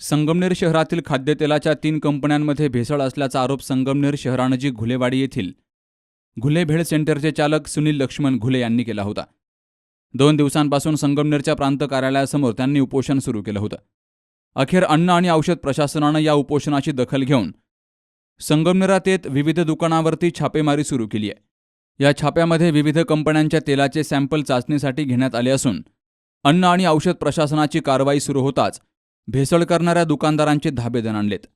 संगमनेर शहरातील खाद्यतेलाच्या तीन कंपन्यांमध्ये भेसळ असल्याचा आरोप संगमनेर शहरानजीक घुलेवाडी येथील घुले भेळ सेंटरचे चालक सुनील लक्ष्मण घुले यांनी केला होता. दोन दिवसांपासून संगमनेरच्या प्रांत कार्यालयासमोर त्यांनी उपोषण सुरू केलं होतं. अखेर अन्न आणि औषध प्रशासनानं या उपोषणाची दखल घेऊन संगमनेरात येत विविध दुकानावरती छापेमारी सुरू केली आहे. या छाप्यामध्ये विविध कंपन्यांच्या तेलाचे सॅम्पल चाचणीसाठी घेण्यात आले असून अन्न आणि औषध प्रशासनाची कारवाई सुरू होताच भेसळ करणाऱ्या दुकानदारांचे धाबे दणाणलेत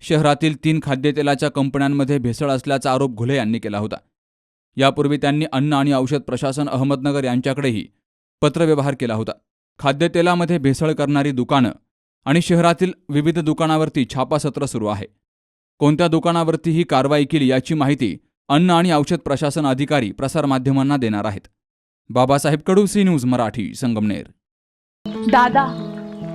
शहरातील तीन खाद्यतेलाच्या कंपन्यांमध्ये भेसळ असल्याचा आरोप घुले यांनी केला होता. यापूर्वी त्यांनी अन्न आणि औषध प्रशासन अहमदनगर यांच्याकडेही पत्रव्यवहार केला होता. खाद्यतेलामध्ये भेसळ करणारी दुकानं आणि शहरातील विविध दुकानावरती छापासत्र सुरू आहे. कोणत्या दुकानावरती ही कारवाई केली याची माहिती अन्न आणि औषध प्रशासन अधिकारी प्रसारमाध्यमांना देणार आहेत. Babasaheb Kadu C news Marathi Sangamner. दादा